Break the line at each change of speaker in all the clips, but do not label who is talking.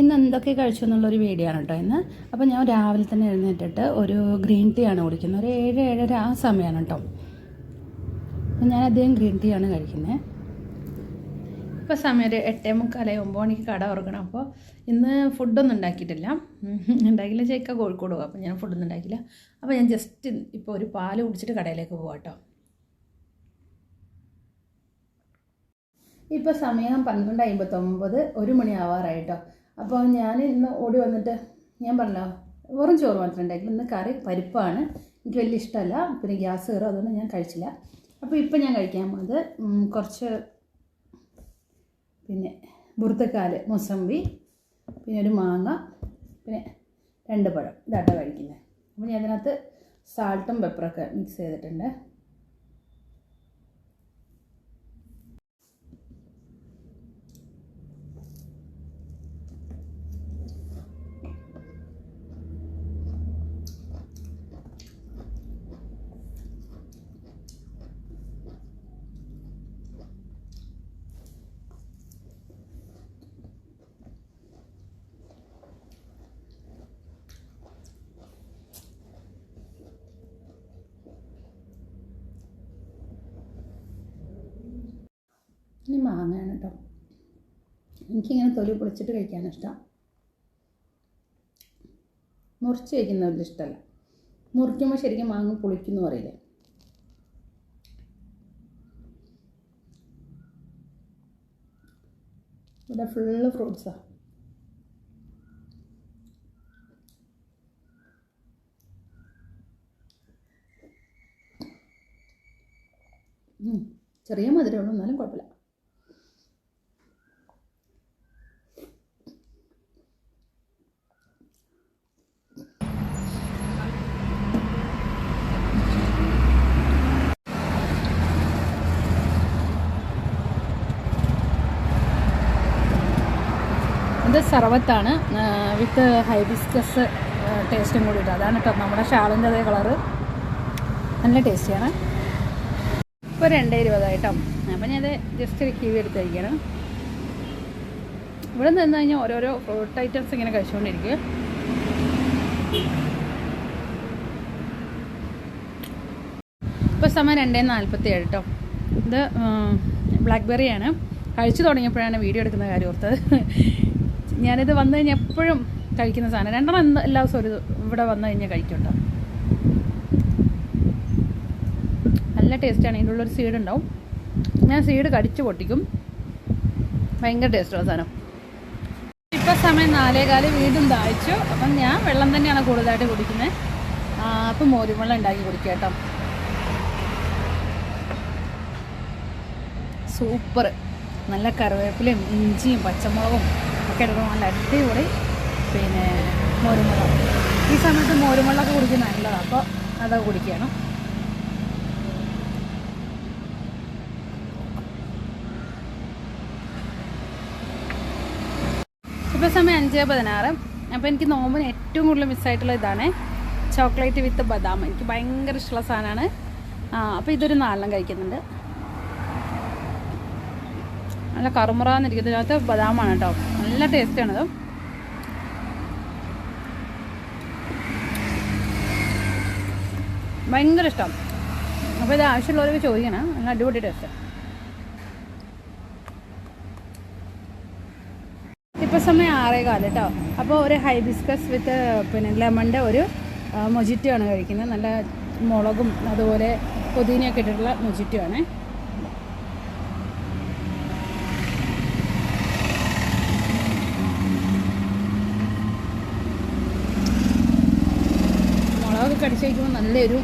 ഇന്ന് എന്തൊക്കെ കഴിച്ചു എന്നുള്ളൊരു വീഡിയോ ആണ് കേട്ടോ ഇന്ന്. അപ്പോൾ ഞാൻ രാവിലെ തന്നെ എഴുന്നേറ്റിട്ട് ഒരു ഗ്രീൻ ടീ ആണ് കുടിക്കുന്നത്. ഒരു ഏഴ് ഏഴര ആ സമയമാണ് കേട്ടോ അപ്പം ഞാൻ അധികം ഗ്രീൻ ടീ ആണ് കഴിക്കുന്നത് ഇപ്പോൾ സമയം ഒരു എട്ടേ മുക്കാലായി ഒമ്പത് മണിക്ക് കട തുറക്കണം. അപ്പോൾ ഇന്ന് ഫുഡൊന്നും ഉണ്ടാക്കിയിട്ടില്ല. ഉണ്ടാക്കിയില്ല ചേക്ക കോഴിക്കോട് പോകും അപ്പോൾ ഞാൻ ഫുഡൊന്നും ഉണ്ടാക്കില്ല അപ്പോൾ ഞാൻ ജസ്റ്റ് ഇപ്പോൾ ഒരു പാൽ കുടിച്ചിട്ട് കടയിലേക്ക് പോകാം കേട്ടോ ഇപ്പോൾ സമയം പന്ത്രണ്ട് അമ്പത്തൊമ്പത് ഒരു മണി ആവാറായിട്ടോ അപ്പോൾ ഞാൻ ഇന്ന് ഓടി വന്നിട്ട് ഞാൻ പറഞ്ഞല്ലോ വെറും ചോറ് മാത്രമേ ഉണ്ടാക്കില്ല ഇന്ന് കറി പരിപ്പാണ്. എനിക്ക് വലിയ ഇഷ്ടമല്ല. പിന്നെ ഗ്യാസ് കയറും. അതുകൊണ്ട് ഞാൻ കഴിച്ചില്ല. അപ്പോൾ ഇപ്പം ഞാൻ കഴിക്കാൻ പോകുന്നത് കുറച്ച് പിന്നെ ബുറുത്തക്കാൽ മുസമ്പി പിന്നെ ഒരു മാങ്ങ പിന്നെ രണ്ട് പഴം. ഇതാട്ടോ കഴിക്കുന്നത്. അപ്പോൾ ഞാൻ അതിനകത്ത് സാൾട്ടും പെപ്പറൊക്കെ മിക്സ് ചെയ്തിട്ടുണ്ട്. ഇനി മാങ്ങയാണ് കേട്ടോ എനിക്കിങ്ങനെ തൊലി പൊളിച്ചിട്ട് കഴിക്കാൻ ഇഷ്ടം. മുറിച്ച് കഴിക്കുന്ന വലിയ ഇഷ്ടമല്ല മുറിക്കുമ്പോൾ ശരിക്കും മാങ്ങ പുളിക്കുന്നു പറയില്ലേ? ഇവിടെ ഫുള്ള് ഫ്രൂട്ട്സാണ് ചെറിയ മധുരമുള്ളൂ എന്നാലും കുഴപ്പമില്ല. ഇത് സർവത്താണ്. വിത്ത് ഹൈബിസ്കസ് ടേസ്റ്റും കൂടി കൂടിയിട്ട്. അതാണ് കേട്ടോ നമ്മുടെ ഷാളിന്റെ അതേ കളറ്. നല്ല ടേസ്റ്റിയാണ്. ഇപ്പോൾ രണ്ടേ ഇരുപതായിട്ടോ. അപ്പം ഞാനത് ജസ്റ്റ് ഒരു കിവി എടുത്തിരിക്കണം ഇവിടെ നിന്ന് കഴിഞ്ഞാൽ ഓരോരോ ഫ്രൂട്ട് ഐറ്റംസ് ഇങ്ങനെ കഴിച്ചുകൊണ്ടിരിക്കുക. ഇപ്പോൾ സമയം രണ്ടേ നാൽപ്പത്തി ഏഴ് കേട്ടോ ഇത് ബ്ലാക്ക്ബെറിയാണ് കഴിച്ചു തുടങ്ങിയപ്പോഴാണ് വീഡിയോ എടുക്കുന്ന കാര്യം ഓർത്തത്. ഞാനിത് വന്നു കഴിഞ്ഞാൽ എപ്പോഴും കഴിക്കുന്ന സാധനം. രണ്ടെണ്ണം എല്ലാ ദിവസവും ഒരു ഇവിടെ വന്നു കഴിഞ്ഞാൽ കഴിക്കണ്ട നല്ല ടേസ്റ്റാണ് ഇതിന്റെ ഉള്ളൊരു സീഡ് ഉണ്ടാവും. ഞാൻ സീഡ് കടിച്ച് പൊട്ടിക്കും. ഭയങ്കര ടേസ്റ്റുള്ള സാധനം. ഇപ്പം സമയം നാലേകാൽ. വീണ്ടും ദാഹിച്ചു. അപ്പം ഞാൻ വെള്ളം തന്നെയാണ് കൂടുതലായിട്ട് കുടിക്കുന്നത് അപ്പം മോരുവെള്ളം ഉണ്ടാക്കി കുടിക്കുക സൂപ്പർ. നല്ല കറിവേപ്പിലയും ഇഞ്ചിയും പച്ചമുളകും ഒക്കെ നല്ല അടിപൊളി. പിന്നെ മോരുമുളക്. ഈ സമയത്ത് മോരുമുളകൊക്കെ കുടിക്കുന്ന നല്ലതാണ് അപ്പോൾ അതൊക്കെ കുടിക്കുകയാണ് ഇപ്പോൾ സമയം അഞ്ച് പതിനാറ്. അപ്പോൾ എനിക്ക് നോമ്പിന് ഏറ്റവും കൂടുതൽ മിസ്സായിട്ടുള്ള ഇതാണ് ചോക്ലേറ്റ് വിത്ത് ബദാം. എനിക്ക് ഭയങ്കര ഇഷ്ടമുള്ള സാധനമാണ്. അപ്പോൾ ഇതൊരു നാലെണ്ണം കഴിക്കുന്നുണ്ട്. നല്ല കറുമുറാന്നിരിക്കുന്നത് ഇതിനകത്ത് ബദാമാണ് കേട്ടോ. നല്ല ടേസ്റ്റാണത് ഭയങ്കര ഇഷ്ടം. അപ്പോൾ ഇത് ആവശ്യമുള്ളവരൊക്കെ ചോദിക്കണം. നല്ല അടിപൊളി ടേസ്റ്റ് ഇപ്പോൾ സമയം ആറേ കാലം കേട്ടോ അപ്പോൾ ഒരു ഹൈബിസ്കസ് വിത്ത് പിന്നെ ലെമണിന്റെ ഒരു മൊജിറ്റോ ആണ് കഴിക്കുന്നത്. നല്ല മുളകും അതുപോലെ പുതിനയൊക്കെ ഇട്ടിട്ടുള്ള മൊജിറ്റോ കടിച്ച് കഴിക്കുമ്പോൾ നല്ലൊരു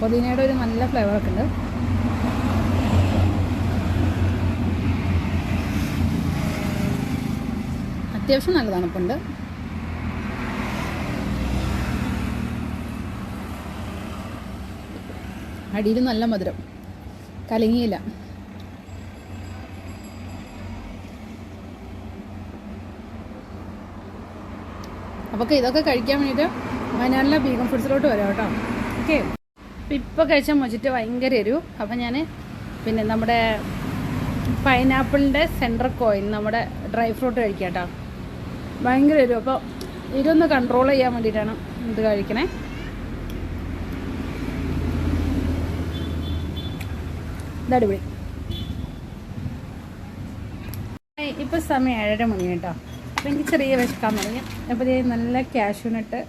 പുതിനയുടെ ഒരു നല്ല ഫ്ലേവറൊക്കെ ഉണ്ട്. അത്യാവശ്യം നല്ല തണുപ്പുണ്ട്. അടിയിൽ നല്ല മധുരം. കലങ്ങിയില്ല. അപ്പോൾ ഇതൊക്കെ കഴിക്കാൻ വേണ്ടിയിട്ട് വയനാട്ടിലെ ബീഗം ഫുഡ്സിലോട്ട് വരാം കേട്ടോ. ഓക്കെ ഇപ്പോൾ കഴിച്ച മൊജിറ്റ് ഭയങ്കര എരിവ് അപ്പം ഞാൻ പിന്നെ നമ്മുടെ പൈനാപ്പിളിന്റെ സെൻട്രൽ കോയിൻ നമ്മുടെ ഡ്രൈ ഫ്രൂട്ട് കഴിക്കാം കേട്ടോ ഭയങ്കര എരിവ് അപ്പോൾ ഇതൊന്ന് കൺട്രോൾ ചെയ്യാൻ വേണ്ടിയിട്ടാണ് ഇത് കഴിക്കണേ. ഇതടിപൊളി ഇപ്പോൾ സമയം ഏഴര മണി കേട്ടോ. അപ്പോൾ എനിക്ക് ചെറിയ വിശക്കാൻ തുടങ്ങി. അപ്പോൾ നല്ല കാഷ്യൂനട്ട്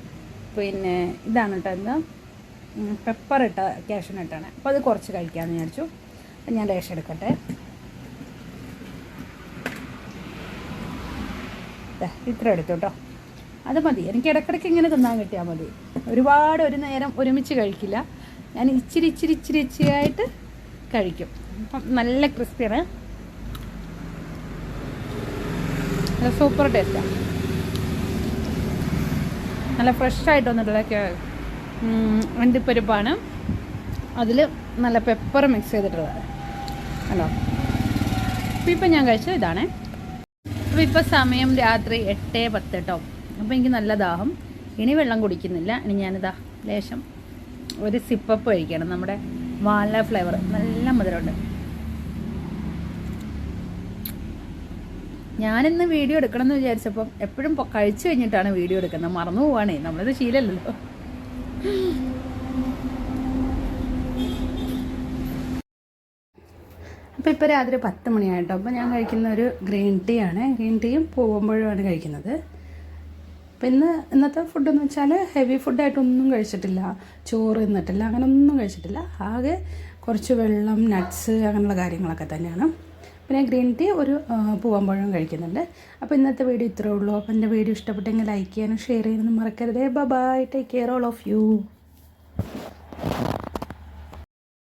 പിന്നെ ഇതാണ് കേട്ടോ എന്താ? പെപ്പർ ഇട്ട കാഷ്യൂനട്ടാണ് അപ്പോൾ അത് കുറച്ച് കഴിക്കാമെന്ന് വിചാരിച്ചു. അപ്പം ഞാൻ ലേശം എടുക്കട്ടെ. ഇത്ര എടുത്തു കേട്ടോ അത് മതി. എനിക്ക് ഇടയ്ക്കിടയ്ക്ക് ഇങ്ങനെ തിന്നാൻ കിട്ടിയാൽ മതി. ഒരുപാട് ഒരു നേരം ഒരുമിച്ച് കഴിക്കില്ല. ഞാൻ ഇച്ചിരി ഇച്ചിരി ഇച്ചിരി ഇച്ചിരി ആയിട്ട് കഴിക്കും. അപ്പം നല്ല ക്രിസ്പിയാണ് സൂപ്പർ ടേസ്റ്റാണ് നല്ല ഫ്രഷ് ആയിട്ട് വന്നിട്ടുള്ള അണ്ടിപ്പരിപ്പാണ്. അതിൽ നല്ല പെപ്പർ മിക്സ് ചെയ്തിട്ടുള്ളത്. ഹലോ അപ്പോൾ ഇപ്പം ഞാൻ കഴിച്ചത് ഇതാണേ. അപ്പോൾ ഇപ്പോൾ സമയം രാത്രി എട്ട് പത്ത് കേട്ടോ അപ്പോൾ എനിക്ക് നല്ല ദാഹം. ഇനി വെള്ളം കുടിക്കുന്നില്ല. ഇനി ഞാനിതാ ലേശം ഒരു സിപ്പപ്പ് കഴിക്കണം. നമ്മുടെ വാല ഫ്ലേവർ നല്ല മധുരമുണ്ട്. ഞാനിന്ന് വീഡിയോ എടുക്കണം എന്ന് വിചാരിച്ചപ്പം എപ്പോഴും കഴിച്ചു കഴിഞ്ഞിട്ടാണ് വീഡിയോ എടുക്കുന്നത്. മറന്നു പോവാണേ. നമ്മളത് ശീലമല്ലല്ലോ. അപ്പോൾ ഇപ്പോൾ രാത്രി പത്ത് മണിയായിട്ടോ. അപ്പോൾ ഞാൻ കഴിക്കുന്ന ഒരു ഗ്രീൻ ടീ ആണ്. ഗ്രീൻ ടീയും പോകുമ്പോഴുമാണ് കഴിക്കുന്നത്. അപ്പോൾ ഇന്ന് ഇന്നത്തെ ഫുഡെന്ന് വെച്ചാൽ ഹെവി ഫുഡായിട്ടൊന്നും കഴിച്ചിട്ടില്ല. ചോറ് തിന്നിട്ടില്ല. അങ്ങനെ ഒന്നും കഴിച്ചിട്ടില്ല. ആകെ കുറച്ച് വെള്ളം നട്ട്സ് അങ്ങനെയുള്ള കാര്യങ്ങളൊക്കെ തന്നെയാണ്. പിന്നെ ഗ്രീൻ ടീ ഒരു പൂവമ്പഴം കഴിക്കുന്നുണ്ട്. അപ്പോൾ ഇന്നത്തെ വീഡിയോ ഇത്രേ ഉള്ളൂ. അപ്പോൾ എന്റെ വീഡിയോ ഇഷ്ടപ്പെട്ടെങ്കിൽ ലൈക്ക് ചെയ്യാനും ഷെയർ ചെയ്യാനും മറക്കരുതേ. Bye take care all of you